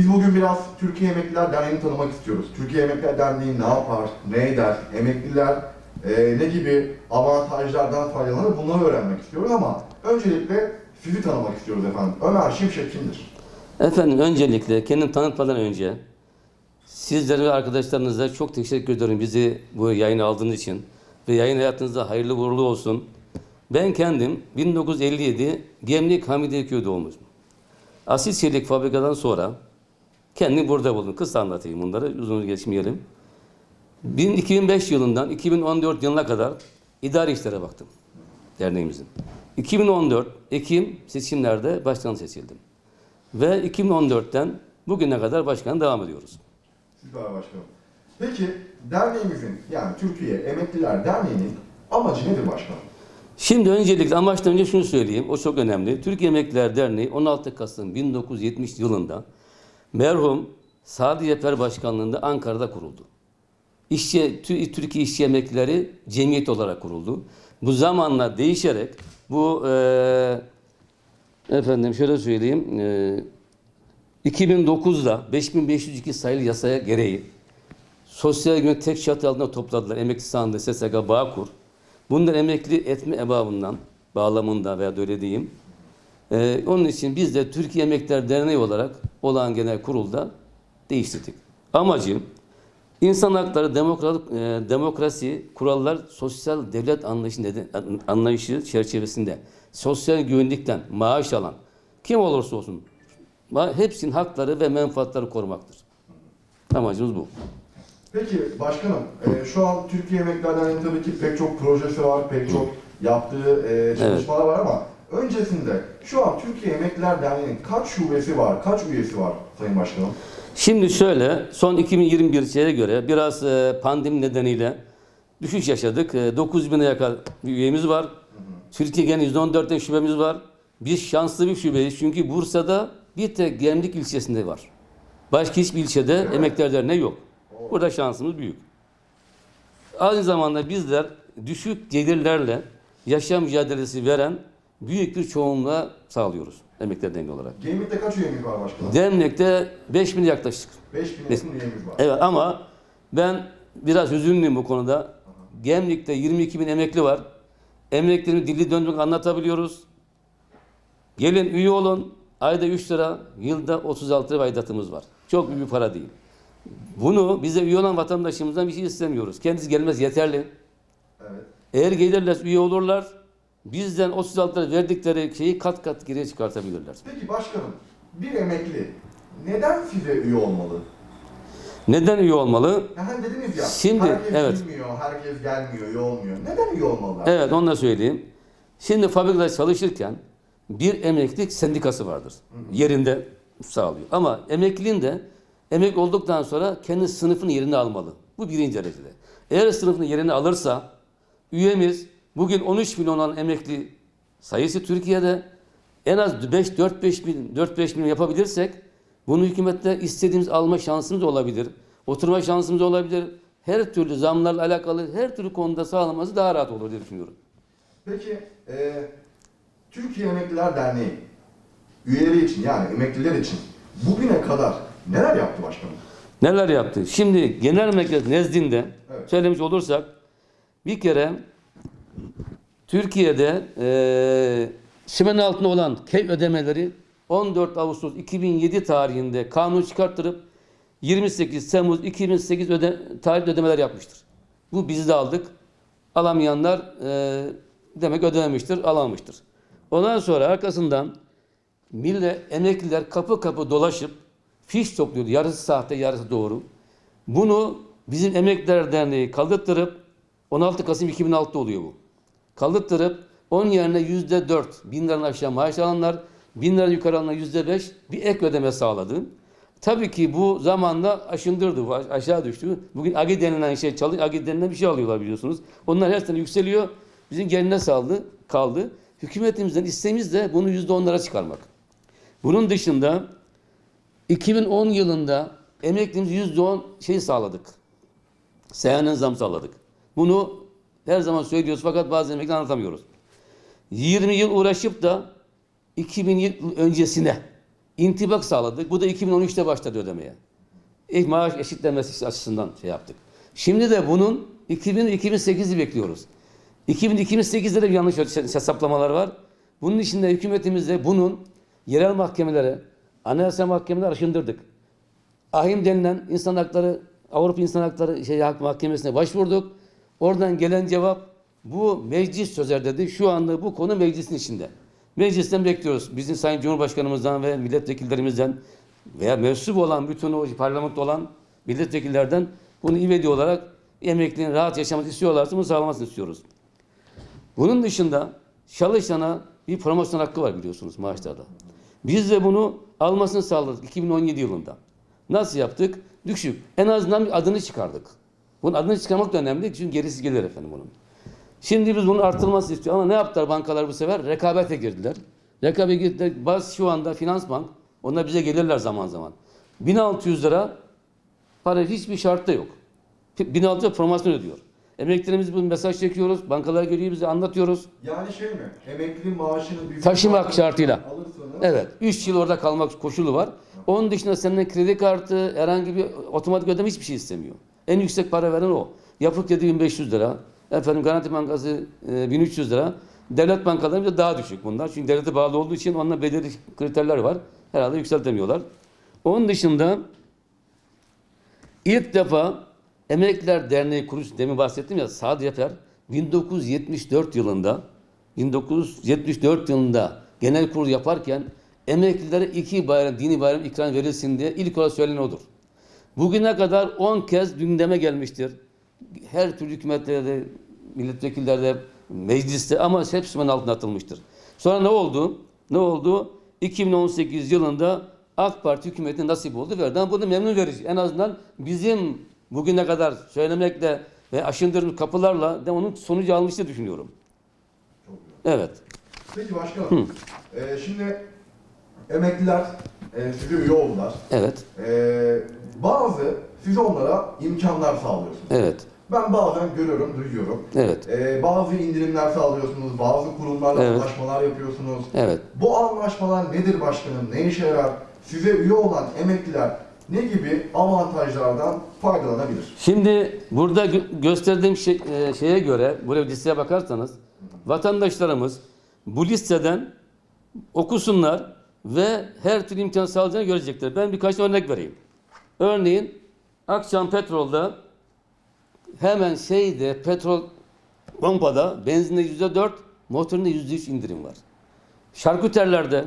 Biz bugün biraz Türkiye Emekliler Derneği'ni tanımak istiyoruz. Türkiye Emekliler Derneği ne yapar, ne eder, emekliler e, ne gibi avantajlardan faydalanır bunları öğrenmek istiyoruz ama öncelikle sizi tanımak istiyoruz efendim. Ömer Şimşek kimdir? Efendim öncelikle kendim tanıtmadan önce sizlere ve arkadaşlarınıza çok teşekkür ediyorum bizi bu yayına aldığınız için ve yayın hayatınızda hayırlı uğurlu olsun. Ben kendim 1957 Gemlik Hamidiyeköy doğumluyum. Asil Çelik fabrikadan sonra kendim burada buldum. Kısa anlatayım bunları uzun geçmeyelim. 2005 yılından 2014 yılına kadar idari işlere baktım derneğimizin. 2014 Ekim seçimlerde başkan seçildim. Ve 2014'ten bugüne kadar başkan devam ediyoruz. Siz var başkanım. Peki derneğimizin yani Türkiye Emekliler Derneği'nin amacı nedir başkanım? Şimdi öncelikle amaçtan önce şunu söyleyeyim. O çok önemli. Türkiye Emekliler Derneği 16 Kasım 1970 yılında merhum Sadi Yeper Başkanlığında Ankara'da kuruldu. İşçi, Tü- Türkiye İşçi Emeklileri Cemiyet olarak kuruldu. Bu zamanla değişerek bu eee, efendim şöyle söyleyeyim eee 2009'da 5502 sayılı yasaya gereği sosyal güvenlik tek çatı altında topladılar. Emekli sandığı, SSK, Bağkur. Bunları emekli etme ebabından, bağlamında veya öyle diyeyim. Ee, onun için biz de Türkiye Emekliler Derneği olarak olağan genel kurulda değiştirdik. Amacı insan hakları, demokrat, e, demokrasi, kurallar, sosyal devlet anlayışı, neden, anlayışı çerçevesinde sosyal güvenlikten maaş alan kim olursa olsun hepsinin hakları ve menfaatleri korumaktır. Amacımız bu. Peki başkanım, e, şu an Türkiye Derneği'nin tabii ki pek çok projesi var, pek çok yaptığı e, çalışmalar var ama öncesinde şu an Türkiye Emekliler Derneği'nin kaç şubesi var, kaç üyesi var Sayın Başkanım? Şimdi şöyle, son 2021 şeye göre biraz e, pandemi nedeniyle düşüş yaşadık. E, 9 bine yakın üyemiz var. Türkiye genel %14'ten şubemiz var. Biz şanslı bir şubeyiz çünkü Bursa'da bir tek Gemlik ilçesinde var. Başka hiçbir ilçede mi? emekliler derneği yok. Burada şansımız büyük. Aynı zamanda bizler düşük gelirlerle yaşam mücadelesi veren büyük bir çoğunluğa sağlıyoruz emekliler derneği olarak. Gemlik'te kaç üyemiz var başkanım? Demlik'te 5000 yaklaşık. 5000 yakın üyemiz var. Evet ama ben biraz üzünlüyüm bu konuda. Gemlik'te 22 bin emekli var. Emeklilerini dilli döndürük anlatabiliyoruz. Gelin üye olun. Ayda 3 lira, yılda 36 lira aidatımız var. Çok büyük bir para değil. Bunu bize üye olan vatandaşımızdan bir şey istemiyoruz. Kendisi gelmez yeterli. Evet. Eğer gelirler üye olurlar, bizden 36 lira verdikleri şeyi kat kat geriye çıkartabilirler. Peki başkanım, bir emekli neden size üye olmalı? Neden üye olmalı? Ya hani dediniz ya, Şimdi, herkes evet. bilmiyor, herkes gelmiyor, üye olmuyor. Neden üye olmalılar? Evet onu da söyleyeyim. Şimdi fabrikada çalışırken bir emeklilik sendikası vardır. Yerinde sağlıyor. Ama emekliliğin de emekli olduktan sonra kendi sınıfının yerini almalı. Bu birinci derecede. Eğer sınıfının yerini alırsa üyemiz bugün 13 milyon olan emekli sayısı Türkiye'de en az 5-4-5 bin, 4-5 milyon yapabilirsek bunu hükümette istediğimiz alma şansımız olabilir. Oturma şansımız olabilir. Her türlü zamlarla alakalı her türlü konuda sağlaması daha rahat olur diye düşünüyorum. Peki, e, Türkiye Emekliler Derneği üyeleri için yani emekliler için bugüne kadar neler yaptı başkanım? Neler yaptı? Şimdi genel merkez nezdinde Evet. söylemiş olursak bir kere Türkiye'de eee simen altında olan key ödemeleri 14 Ağustos 2007 tarihinde kanun çıkarttırıp 28 Temmuz 2008 öde, tarihli ödemeler yapmıştır. Bu biz de aldık. Alamayanlar eee, demek ödememiştir, alamamıştır. Ondan sonra arkasından millet emekliler kapı kapı dolaşıp fiş topluyordu. Yarısı sahte, yarısı doğru. Bunu bizim Emekliler Derneği kaldırttırıp 16 Kasım 2006'da oluyor bu. Kaldırttırıp onun yerine yüzde dört, bin liradan aşağı maaş alanlar, bin liradan yukarı alanlar yüzde beş bir ek ödeme sağladı. Tabii ki bu zamanla aşındırdı, aşağı düştü. Bugün AGI denilen şey AGI denilen bir şey alıyorlar biliyorsunuz. Onlar her sene yükseliyor, bizim geline saldı, kaldı. Hükümetimizden isteğimiz de bunu yüzde onlara çıkarmak. Bunun dışında 2010 yılında emeklimiz yüzde on şey sağladık. Seyhanen zam sağladık. Bunu her zaman söylüyoruz fakat bazen emekli anlatamıyoruz. 20 yıl uğraşıp da 2000 yıl öncesine intibak sağladık. Bu da 2013'te başladı ödemeye. İlk maaş eşitlenmesi açısından şey yaptık. Şimdi de bunun 2000-2008'i bekliyoruz. 2000-2008'de de bir yanlış hesaplamalar var. Bunun için de hükümetimizde bunun yerel mahkemelere, anayasa mahkemelere aşındırdık. Ahim denilen insan hakları, Avrupa İnsan Hakları şey, Mahkemesi'ne başvurduk. Oradan gelen cevap bu meclis çözer dedi. Şu anda bu konu meclisin içinde. Meclisten bekliyoruz. Bizim Sayın Cumhurbaşkanımızdan ve milletvekillerimizden veya mensup olan bütün o parlamento olan milletvekillerden bunu ivedi olarak emeklinin rahat yaşamasını istiyorlarsa bunu sağlamasını istiyoruz. Bunun dışında çalışana bir promosyon hakkı var biliyorsunuz maaşlarda. Biz de bunu almasını sağladık 2017 yılında. Nasıl yaptık? Düşük. En azından bir adını çıkardık. Bunun adını çıkarmak da önemli çünkü gerisi gelir efendim bunun. Şimdi biz bunun artırılması istiyor ama ne yaptılar bankalar bu sefer? Rekabete girdiler. Rekabete girdiler. Bazı şu anda finans bank, onlar bize gelirler zaman zaman. 1600 lira para hiçbir şartta yok. 1600 lira promosyon ödüyor. Emeklilerimiz bu mesaj çekiyoruz. Bankalar görüyor bize anlatıyoruz. Yani şey mi? Emekli maaşını bir Taşımak şartıyla. alırsanız Evet. 3 yıl orada kalmak koşulu var. Onun dışında senden kredi kartı, herhangi bir otomatik ödeme hiçbir şey istemiyor. En yüksek para veren o. Yapı kredi 1500 lira. Efendim Garanti Bankası e, 1300 lira. Devlet bankaları da daha düşük bunlar. Çünkü devlete bağlı olduğu için onunla belirli kriterler var. Herhalde yükseltemiyorlar. Onun dışında ilk defa Emekliler Derneği kuruş demin bahsettim ya Saad Yeper 1974 yılında 1974 yılında genel kurul yaparken emeklilere iki bayram, dini bayram ikram verilsin diye ilk olarak söylenen odur. Bugüne kadar 10 kez gündeme gelmiştir. Her türlü hükümetlerde, milletvekillerde, mecliste ama hepsi bunun altına atılmıştır. Sonra ne oldu? Ne oldu? 2018 yılında AK Parti hükümeti nasip oldu. Verden bunu memnun verici. En azından bizim bugüne kadar söylemekle ve aşındırılmış kapılarla de onun sonucu almıştı düşünüyorum. Evet. Peki başkanım. Ee, şimdi emekliler e, size üye oldular. Evet. Ee, bazı siz onlara imkanlar sağlıyorsunuz. Evet. Ben bazen görüyorum, duyuyorum. Evet. Ee, bazı indirimler sağlıyorsunuz, bazı kurumlarla Evet. anlaşmalar yapıyorsunuz. Evet. Bu anlaşmalar nedir başkanım? Ne işe yarar? Size üye olan emekliler ne gibi avantajlardan faydalanabilir? Şimdi burada gö- gösterdiğim şey- e, şeye göre, buraya listeye bakarsanız, vatandaşlarımız bu listeden okusunlar ve her türlü imkan sağlayacağını görecekler. Ben birkaç örnek vereyim. Örneğin Akçam Petrol'da hemen şeyde petrol pompada benzinde yüzde dört, motorunda yüzde üç indirim var. Şarküterlerde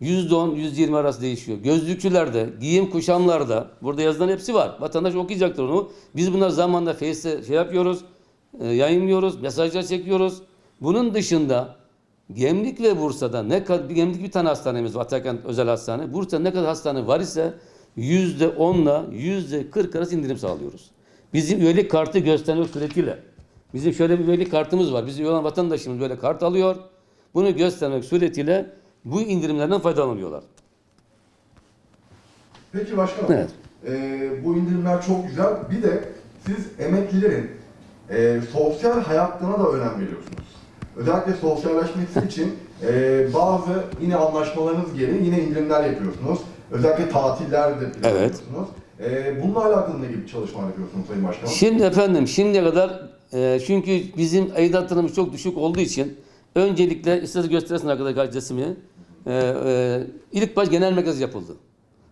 yüzde on, yüzde yirmi arası değişiyor. Gözlükçülerde, giyim kuşamlarda, burada yazılan hepsi var. Vatandaş okuyacaktır onu. Biz bunlar zamanla Face'te şey yapıyoruz, e, yayınlıyoruz, mesajlar çekiyoruz. Bunun dışında Gemlik ve Bursa'da ne kadar, Gemlik bir tane hastanemiz var, Atakan Özel Hastane. Bursa'da ne kadar hastane var ise yüzde onla yüzde kırk arası indirim sağlıyoruz. Bizim üyelik kartı göstermek suretiyle. Bizim şöyle bir üyelik kartımız var. Bizim üye olan vatandaşımız böyle kart alıyor. Bunu göstermek suretiyle bu indirimlerden faydalanıyorlar. Peki başkanım, Evet. ee, bu indirimler çok güzel. Bir de siz emeklilerin ee, sosyal hayatına da önem veriyorsunuz. Özellikle sosyalleşmesi için ee, bazı yine anlaşmalarınız gereği yine indirimler yapıyorsunuz. Özellikle tatiller de planlıyorsunuz. Ee, bununla alakalı ne gibi çalışmalar yapıyorsunuz Sayın Başkanım? Şimdi efendim şimdiye kadar e, çünkü bizim aidatlarımız çok düşük olduğu için öncelikle isterseniz gösterirsin arkadaşlar resmini. E, e, ilk baş genel merkez yapıldı.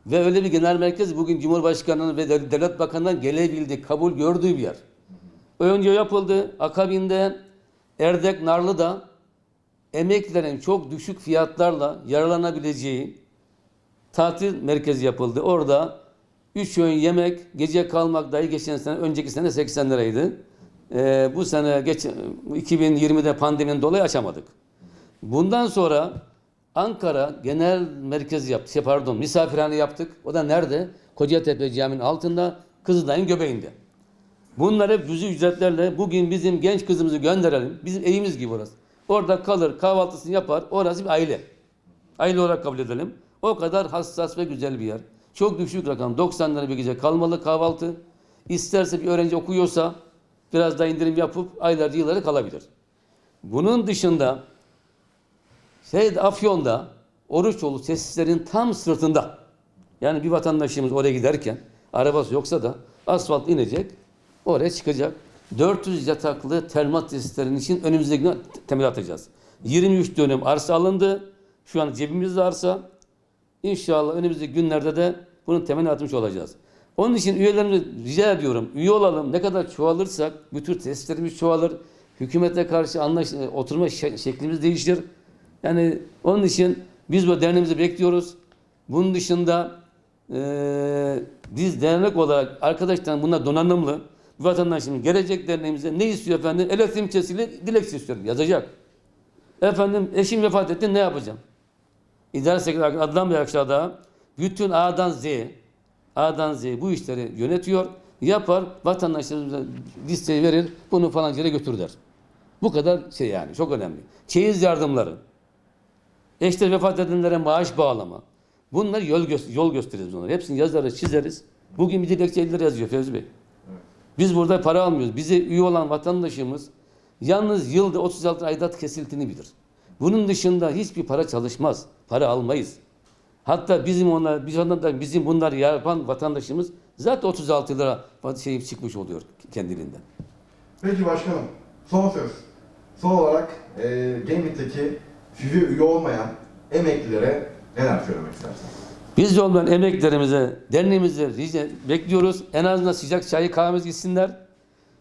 Ve öyle bir genel merkez bugün Cumhurbaşkanı'nın ve Dev- Devlet Bakanı'ndan gelebildi, kabul gördüğü bir yer. Önce yapıldı. Akabinde Erdek Narlı'da emeklilerin çok düşük fiyatlarla yararlanabileceği tatil merkezi yapıldı. Orada 3 öğün yemek, gece kalmak dahi geçen sene, önceki sene 80 liraydı. Ee, bu sene geç, 2020'de pandeminin dolayı açamadık. Bundan sonra Ankara genel merkezi yaptık. Şey, pardon, misafirhane yaptık. O da nerede? Kocatepe Camii'nin altında, Kızılay'ın göbeğinde. Bunlar hep cüzi ücretlerle bugün bizim genç kızımızı gönderelim. Bizim evimiz gibi orası. Orada kalır, kahvaltısını yapar. Orası bir aile. Aile olarak kabul edelim. O kadar hassas ve güzel bir yer. Çok düşük rakam. 90 lira bir gece kalmalı kahvaltı. İsterse bir öğrenci okuyorsa biraz daha indirim yapıp aylarca yılları kalabilir. Bunun dışında şey Afyon'da Oruçoğlu tesislerin tam sırtında. Yani bir vatandaşımız oraya giderken arabası yoksa da asfalt inecek, oraya çıkacak. 400 yataklı termal tesislerin için önümüzdeki temel atacağız. 23 dönüm arsa alındı. Şu an cebimizde arsa. İnşallah önümüzdeki günlerde de bunun temelini atmış olacağız. Onun için üyelerimize rica ediyorum. Üye olalım. Ne kadar çoğalırsak bu tür tesislerimiz çoğalır. Hükümete karşı anlaş, e, oturma şe- şeklimiz değişir. Yani onun için biz bu derneğimizi bekliyoruz. Bunun dışında eee, biz dernek olarak arkadaşlar bunlar donanımlı. Bir vatandaşımız gelecek derneğimize ne istiyor efendim? Elektrik kesili dilekçe istiyorum. Yazacak. Efendim eşim vefat etti ne yapacağım? İdare Sekreteri Adnan Bey aşağıda bütün A'dan Z, A'dan Z bu işleri yönetiyor, yapar, vatandaşlarımıza listeyi verir, bunu falan yere götür der. Bu kadar şey yani, çok önemli. Çeyiz yardımları, eşler vefat edenlere maaş bağlama. Bunlar yol, gö- yol gösteririz onları. Hepsini yazarız, çizeriz. Bugün bir dilekçe 50 lira yazıyor Fevzi Bey. Biz burada para almıyoruz. Bize üye olan vatandaşımız yalnız yılda 36 aidat kesiltiğini bilir. Bunun dışında hiçbir para çalışmaz. Para almayız. Hatta bizim onlar, biz onlardan bizim bunlar yapan vatandaşımız zaten 36 lira şey çıkmış oluyor kendiliğinden. Peki başkanım, son söz. Son olarak e, Gemlik'teki size üye olmayan emeklilere neler söylemek istersiniz? Biz de ondan emeklerimize, derneğimize rica bekliyoruz. En azından sıcak çayı kahvemiz gitsinler.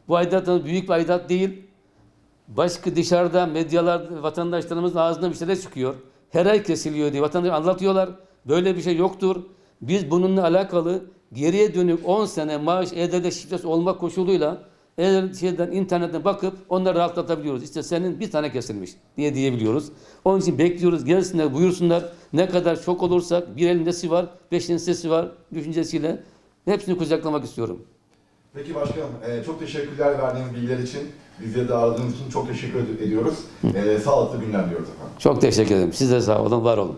Bu aidat büyük bir aidat değil. Başka dışarıda medyalar vatandaşlarımızın ağzından bir şeyler çıkıyor. Her ay kesiliyor diye vatandaş anlatıyorlar. Böyle bir şey yoktur. Biz bununla alakalı geriye dönük 10 sene maaş EDD şifresi olmak koşuluyla eğer şeyden internetten bakıp onları rahatlatabiliyoruz. İşte senin bir tane kesilmiş diye diyebiliyoruz. Onun için bekliyoruz. Gelsinler buyursunlar. Ne kadar çok olursak bir elin nesi var, beş sesi var düşüncesiyle hepsini kucaklamak istiyorum. Peki başkanım, e, çok teşekkürler verdiğiniz bilgiler için. Bizleri de aradığınız için çok teşekkür ed- ediyoruz. E, sağlıklı günler diliyoruz efendim. Çok teşekkür ederim. Siz de sağ olun, var olun.